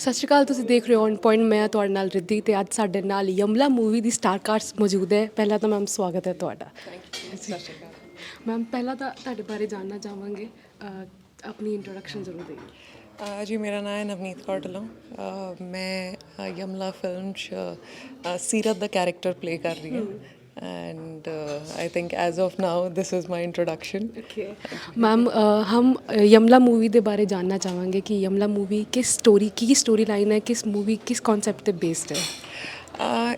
ਸਤਿ ਸ਼੍ਰੀ ਅਕਾਲ ਤੁਸੀਂ ਦੇਖ ਰਹੇ ਹੋ ਔਨ ਪੁਆਇੰਟ ਮੈਂ ਤੁਹਾਡੇ ਨਾਲ ਰਿੱਧੀ ਤੇ ਅੱਜ ਸਾਡੇ ਨਾਲ ਯਮਲਾ ਮੂਵੀ ਦੀ ਸਟਾਰ ਕਾਸਟ ਮੌਜੂਦ ਹੈ। ਪਹਿਲਾਂ ਤਾਂ ਮੈਮ ਸਵਾਗਤ ਹੈ ਤੁਹਾਡਾ। ਸਤਿ ਸ਼੍ਰੀ ਅਕਾਲ। ਮੈਮ ਪਹਿਲਾਂ ਤਾਂ ਤੁਹਾਡੇ ਬਾਰੇ ਜਾਨਣਾ ਚਾਹਾਂਗੇ। ਅਹ, ਆਪਣੀ ਇੰਟਰੋਡਕਸ਼ਨ ਜ਼ਰੂਰ ਦਿਓ ਅਹ ਜੀ ਮੇਰਾ ਨਾਮ ਹੈ ਨਵਨੀਤ ਕੌਰ ਢਿੱਲੋਂ ਅਹ ਮੈਂ ਅਹ ਯਮਲਾ ਫਿਲਮ 'ਚ ਅਹ ਸੀਰਤ ਦਾ ਕੈਰੈਕਟਰ ਪਲੇ ਕਰ ਰਹੀ ਹਾਂ। and uh, I think as of now this is my introduction. Ma'am ਹਮ ਅ, ਯਮਲਾ ਮੂਵੀ ਦੇ ਬਾਰੇ ਜਾਨਣਾ ਚਾਹਾਂਗੇ ਕਿ ਯਮਲਾ ਮੂਵੀ ਕਿਸ ਸਟੋਰੀ ਕੀ ਸਟੋਰੀ ਲਾਈਨ ਹੈ ਕਿਸ ਮੂਵੀ ਕਿਸ ਕਨਸੈਪਟ ਤੇ ਬੇਸਡ ਹੈ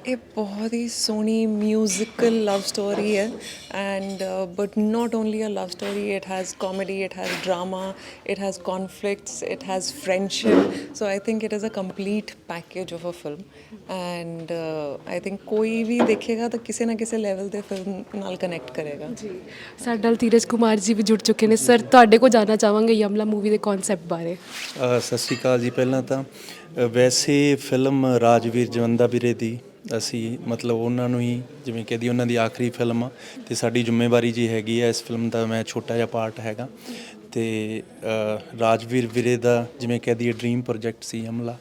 ਇਹ ਬਹੁਤ ਹੀ ਸੋਹਣੀ ਮਿਊਜ਼ੀਕਲ ਲਵ ਸਟੋਰੀ ਹੈ and but not only a love story it has comedy it has drama it has conflicts it has friendship so I think it is a complete package of a film and I think ਕੋਈ ਵੀ ਦੇਖੇਗਾ ਤਾਂ ਕਿਸੇ ਨਾ ਕਿਸੇ level ਤੇ film ਨਾਲ connect ਕਰੇਗਾ। ਜੀ। ਸਾਡੇ ਨਾਲ ਧੀਰਜ ਕੁਮਾਰ ਜੀ ਵੀ ਜੁੜ ਚੁੱਕੇ ਨੇ। ਸਰ ਤੁਹਾਡੇ ਕੋਲ ਜਾਨਣਾ ਚਾਹਾਂਗੇ ਯਮਲਾ ਮੂਵੀ ਦੇ ਕਨਸੈਪਟ ਬਾਰੇ। ਅ, ਸਤਿ ਸ਼੍ਰੀ ਅਕਾਲ ਜੀ। ਪਹਿਲਾਂ ਤਾਂ ਵੈਸੇ ਫਿਲਮ ਰਾਜਵੀਰ ਜਵੰਦਾ ਵੀਰੇ ਦੀ, ਅਸੀਂ ਮਤਲਬ ਉਹਨਾਂ ਨੂੰ ਹੀ ਜਿਵੇਂ ਕਹਦੀ ਉਹਨਾਂ ਦੀ ਆਖਰੀ ਫਿਲਮ ਆ, ਤੇ ਸਾਡੀ ਜ਼ਿੰਮੇਵਾਰੀ ਜੀ ਹੈਗੀ ਆ, ਇਸ ਫਿਲਮ ਦਾ ਮੈਂ ਛੋਟਾ ਜਿਹਾ ਪਾਰਟ ਹੈਗਾ। ਤੇ ਰਾਜਵੀਰ ਵੀਰੇ ਦਾ ਜਿਵੇਂ ਕਹਿ ਦਈਏ ਡ੍ਰੀਮ ਪ੍ਰੋਜੈਕਟ ਸੀ ਹਮਲਾ,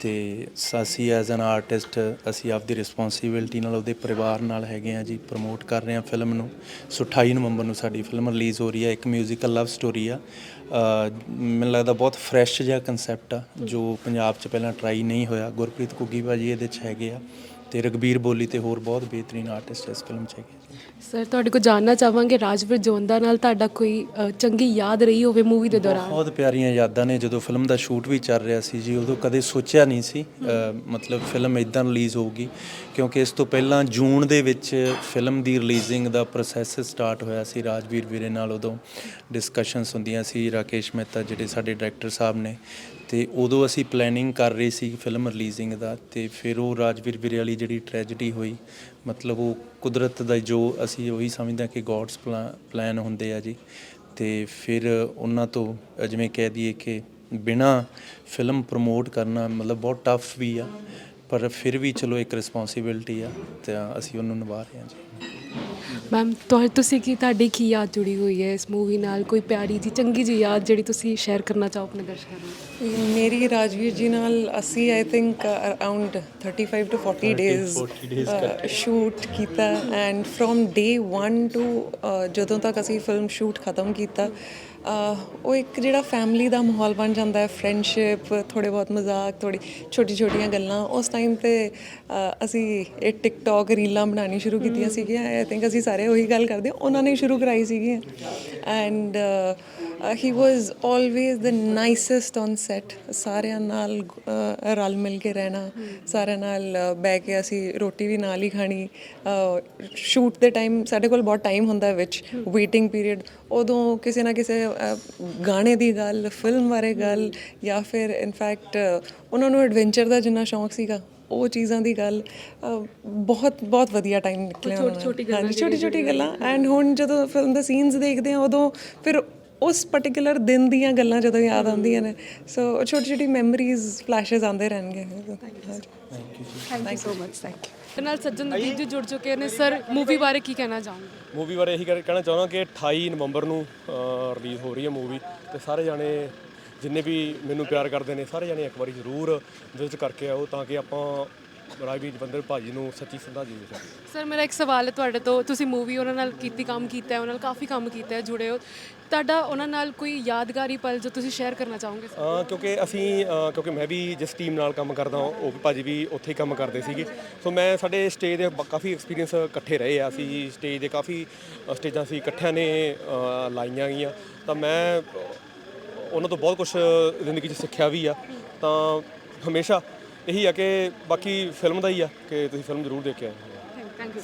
ਤੇ ਸ- ਅਸੀਂ ਐਜ਼ ਐਨ ਆਰਟਿਸਟ ਅਸੀਂ ਆਪਦੀ ਰਿਸਪੌਂਸਿਬਿਲਟੀ ਨਾਲ ਉਹਦੇ ਪਰਿਵਾਰ ਨਾਲ ਹੈਗੇ ਆ ਜੀ ਪ੍ਰਮੋਟ ਕਰ ਰਹੇ ਆ ਫਿਲਮ ਨੂੰ। ਸੋ 28 ਨਵੰਬਰ ਨੂੰ ਸਾਡੀ ਫਿਲਮ ਰਿਲੀਜ਼ ਹੋ ਰਹੀ ਹੈ, ਇੱਕ ਮਿਊਜ਼ੀਕਲ ਲਵ ਸਟੋਰੀ ਆ। ਮੈਨੂੰ ਲੱਗਦਾ ਬਹੁਤ ਫਰੈਸ਼ ਜਿਹਾ ਕਨਸੈਪਟ ਆ, ਜੋ ਪੰਜਾਬ 'ਚ ਪਹਿਲਾਂ ਟਰਾਈ ਨਹੀਂ ਹੋਇਆ। ਗੁਰਪ੍ਰੀਤ ਕੁੱਗੀ ਭਾਜੀ ਇਹਦੇ 'ਚ ਹੈਗੇ ਆ। ਤੇ ਰਗਬੀਰ ਬੋਲੀ ਤੇ ਹੋਰ ਬਹੁਤ ਬਿਹਤਰੀਨ ਆਰਟਿਸਟ ਇਸ ਫਿਲਮ 'ਚ ਹੈਗੇ। ਸਰ ਤੁਹਾਡੇ ਕੋਲ ਜਾਨਣਾ ਚਾਹਾਂਗੇ ਰਾਜਵੀਰ ਜਵੰਦਾ ਨਾਲ ਤੁਹਾਡਾ ਕੋਈ ਅ, ਚੰਗੀ ਯਾਦ ਰਹੀ ਹੋਵੇ ਮੂਵੀ ਦੇ ਦੌਰਾਨ ਬਹੁਤ ਪਿਆਰੀਆਂ ਯਾਦਾਂ ਨੇ ਜਦੋਂ ਫਿਲਮ ਦਾ ਸ਼ੂਟ ਵੀ ਚੱਲ ਰਿਹਾ ਸੀ ਜੀ ਉਦੋਂ ਕਦੇ ਸੋਚਿਆ ਨਹੀਂ ਸੀ ਅ, ਮਤਲਬ ਫਿਲਮ ਇਦਾਂ ਰਿਲੀਜ਼ ਹੋਊਗੀ ਕਿਉਂਕਿ ਇਸ ਤੋਂ ਪਹਿਲਾਂ ਜੂਨ ਦੇ ਵਿੱਚ ਫਿਲਮ ਦੀ ਰਿਲੀਜ਼ਿੰਗ ਦਾ ਪ੍ਰੋਸੈਸ ਸਟਾਰਟ ਹੋਇਆ ਸੀ ਰਾਜਵੀਰ ਵੀਰੇ ਨਾਲ ਉਦੋਂ ਡਿਸਕਸ਼ਨਸ ਹੁੰਦੀਆਂ ਸੀ ਰਾਕੇਸ਼ ਮਹਿਤਾ ਜਿਹੜੇ ਸਾਡੇ ਡਾਇਰੈਕਟਰ ਸਾਹਿਬ ਨੇ ਤੇ ਉਦੋਂ ਅਸੀਂ ਪਲੈਨਿੰਗ ਕਰ ਰਹੇ ਸੀ ਫਿਲਮ ਰਿਲੀਜ਼ਿੰਗ ਦਾ ਤੇ ਫਿਰ ਉਹ ਰਾਜਵੀਰ ਵੀਰੇ ਵਾਲੀ ਜਿਹੜੀ ਟ੍ਰੈਜੇਡੀ ਹੋਈ, ਮਤਲਬ ਉਹ ਕੁਦਰਤ ਦਾ ਜੋ ਅਸੀਂ ਉਹੀ ਸਮਝਦੇ ਹਾਂ ਕਿ ਗੋਡਸ ਪਲਾਨ ਹੁੰਦੇ ਆ ਜੀ ਤੇ ਫਿਰ ਉਹਨਾਂ ਤੋਂ ਜਿਵੇਂ ਕਹਿ ਦਈਏ ਕਿ ਬਿਨਾ ਫਿਲਮ ਪ੍ਰਮੋਟ ਕਰਨਾ ਮਤਲਬ ਬਹੁਤ ਟਫ ਵੀ ਆ, ਪਰ ਫਿਰ ਵੀ ਚਲੋ ਇੱਕ ਰਿਸਪੌਂਸਿਬਿਲਟੀ ਆ ਤੇ ਅਸੀਂ ਉਹਨੂੰ ਨਿਭਾ ਰਹੇ ਹਾਂ ਜੀ। ਮੈਮ ਤੁਹਾ ਤੁਸੀਂ ਕੀ ਤੁਹਾਡੀ ਕੀ ਯਾਦ ਜੁੜੀ ਹੋਈ ਹੈ ਇਸ ਮੂਵੀ ਨਾਲ? ਕੋਈ ਪਿਆਰੀ ਜੀ ਚੰਗੀ ਜੀ ਯਾਦ ਜਿਹੜੀ ਤੁਸੀਂ ਸ਼ੇਅਰ ਕਰਨਾ ਚਾਹੋ ਆਪਣੇ ਦਰਸ਼ਕਾਂ ਨਾਲ ਮੇਰੀ ਰਾਜਵੀਰ ਜੀ ਨਾਲ ਅਸੀਂ I think around 35 to 40 days shoot ਕੀਤਾ ਐਂਡ ਫਰੋਮ ਡੇ 1 ਟੂ ਜਦੋਂ ਤੱਕ ਅਸੀਂ ਫਿਲਮ ਸ਼ੂਟ ਖਤਮ ਕੀਤਾ ਅਹ, ਉਹ ਇੱਕ ਜਿਹੜਾ ਫੈਮਿਲੀ ਦਾ ਮਾਹੌਲ ਬਣ ਜਾਂਦਾ ਹੈ ਫਰੈਂਡਸ਼ਿਪ ਥੋੜੇ ਬਹੁਤ ਮਜ਼ਾਕ ਥੋੜੀ ਛੋਟੀ ਛੋਟੀਆਂ ਗੱਲਾਂ ਉਸ ਟਾਈਮ ਤੇ ਅਹ, ਅਸੀਂ ਇਹ ਟਿਕਟੌਕ ਰੀਲਾਂ ਬਣਾਉਣੀ ਸ਼ੁਰੂ ਕੀਤੀਆਂ ਸੀਗੀਆਂ ਆਈ ਥਿੰਕ ਅਸੀਂ ਸਾਰੇ ਉਹੀ ਗੱਲ ਕਰਦੇ। ਉਹਨਾਂ ਨੇ ਸ਼ੁਰੂ ਕਰਾਈ ਸੀਗੀ। And he was always the nicest on set ਸਾਰਿਆਂ ਨਾਲ ਰਲ ਮਿਲ ਕੇ ਰਹਿਣਾ। ਸਾਰਿਆਂ ਨਾਲ ਅਹ, ਬਹਿ ਕੇ ਅਸੀਂ ਰੋਟੀ ਵੀ ਨਾਲ ਹੀ ਖਾਣੀ। ਸ਼ੂਟ ਦੇ ਟਾਈਮ ਸਾਡੇ ਕੋਲ ਬਹੁਤ ਟਾਈਮ ਹੁੰਦਾ ਵਿੱਚ। ਵੇਟਿੰਗ ਪੀਰੀਅਡ ਉਦੋਂ ਕਿਸੇ ਨਾ ਕਿਸੇ ਗਾਣੇ ਦੀ ਗੱਲ ਫਿਲਮ ਬਾਰੇ ਗੱਲ ਜਾਂ ਫਿਰ ਇਨਫੈਕਟ ਉਹਨਾਂ ਨੂੰ ਐਡਵੈਂਚਰ ਦਾ ਜਿੰਨਾ ਸ਼ੌਂਕ ਸੀਗਾ। ਉਹ ਚੀਜ਼ਾਂ ਦੀ ਗੱਲ ਅਹ, ਬਹੁਤ ਬਹੁਤ ਵਧੀਆ ਟਾਈਮ ਨਿਕਲਿਆ ਉਹਨਾਂ ਨਾਲ ਹਾਂਜੀ ਛੋਟੀ ਛੋਟੀ ਗੱਲਾਂ। ਐਂਡ ਹੁਣ ਜਦੋਂ ਫਿਲਮ ਦੇ ਸੀਨਸ ਦੇਖਦੇ ਆ ਉਦੋਂ ਫਿਰ ਉਸ ਪਾਰਟਿਕੂਲਰ ਦਿਨ ਦੀਆਂ ਗੱਲਾਂ ਜਦੋਂ ਯਾਦ ਆਉਂਦੀਆਂ ਨੇ। ਸੋ ਛੋਟੀ ਛੋਟੀ ਮੈਮਰੀਜ਼ ਫਲੈਸ਼ਸ ਆਉਂਦੇ ਰਹਿਣਗੇ। Thank you so much thank you ਨਾਲ ਸੱਜਣਦੀਪ ਜੀ ਜੁੜ ਚੁੱਕੇ ਨੇ। ਸਰ ਮੂਵੀ ਬਾਰੇ ਕੀ ਕਹਿਣਾ ਚਾਹੋਗੇ? ਮੂਵੀ ਬਾਰੇ ਇਹੀ ਕਹਿ- ਕਹਿਣਾ ਚਾਹੁੰਦਾ ਕਿ 28 ਨਵੰਬਰ ਨੂੰ ਰਿਲੀਜ਼ ਹੋ ਰਹੀ ਹੈ ਮੂਵੀ ਤੇ ਸਾਰੇ ਜਾਣੇ ਜਿੰਨੇ ਵੀ ਮੈਨੂੰ ਪਿਆਰ ਕਰਦੇ ਨੇ ਸਾਰੇ ਜਾਣੇ ਇੱਕ ਵਾਰੀ ਜ਼ਰੂਰ ਵਿਜ਼ਿਟ ਕਰਕੇ ਆਓ ਤਾਂ ਕਿ ਆਪਾਂ ਰਾਜਵੀਰ ਜਵੰਦਰ ਭਾਜੀ ਨੂੰ ਸੱਚੀ ਸ਼ਰਧਾਂਜਲੀ ਦੇ ਸਕੀਏ ਸਰ ਮੇਰਾ ਇੱਕ ਸਵਾਲ ਹੈ ਤੁਹਾਡੇ ਤੋਂ। ਤੁਸੀਂ ਮੂਵੀ ਉਹਨਾਂ ਨਾਲ ਕੀਤੀ ਕੰਮ ਕੀਤਾ ਹੈ ਉਹਨਾਂ ਨਾਲ ਕਾਫੀ ਕੰਮ ਕੀਤਾ ਹੈ ਜੁੜੇ ਹੋ। ਤੁਹਾਡਾ ਉਹਨਾਂ ਨਾਲ ਕੋਈ ਯਾਦਗਾਰੀ ਪਲ ਜੋ ਤੁਸੀਂ ਸ਼ੇਅਰ ਕਰਨਾ ਚਾਹੋਗੇ? ਅਹ ਕਿਉਂਕਿ ਅਸੀਂ ਅਹ ਕਿਉਂਕਿ ਮੈਂ ਵੀ ਜਿਸ ਟੀਮ ਨਾਲ ਕੰਮ ਕਰਦਾ ਉਹ ਵੀ ਭਾਜੀ ਵੀ ਉੱਥੇ ਹੀ ਕੰਮ ਕਰਦੇ ਸੀਗੇ। ਸੋ ਮੈਂ ਸਾਡੇ ਸਟੇਜ ਦੇ ਬ- ਕਾਫੀ ਐਕਸਪੀਰੀਅੰਸ ਇਕੱਠੇ ਰਹੇ ਆ। ਅਸੀਂ ਸਟੇਜ ਦੇ ਕਾਫੀ ਅ, ਸਟੇਜਾਂ ਸੀ ਇਕੱਠਿਆਂ ਨੇ ਅ, ਲਾਈਆਂ ਗਈਆਂ। ਤਾਂ ਮੈਂ ਉਹਨਾਂ ਤੋਂ ਬਹੁਤ ਕੁਝ ਜ਼ਿੰਦਗੀ 'ਚ ਸਿੱਖਿਆ ਵੀ ਆ। ਤਾਂ ਹਮੇਸ਼ਾ ਇਹੀ ਆ ਕਿ ਬਾਕੀ ਫਿਲਮ ਦਾ ਹੀ ਆ ਕਿ ਤੁਸੀਂ ਫਿਲਮ ਜ਼ਰੂਰ ਦੇਖਿਆ ਥੈਂਕ ਯੂ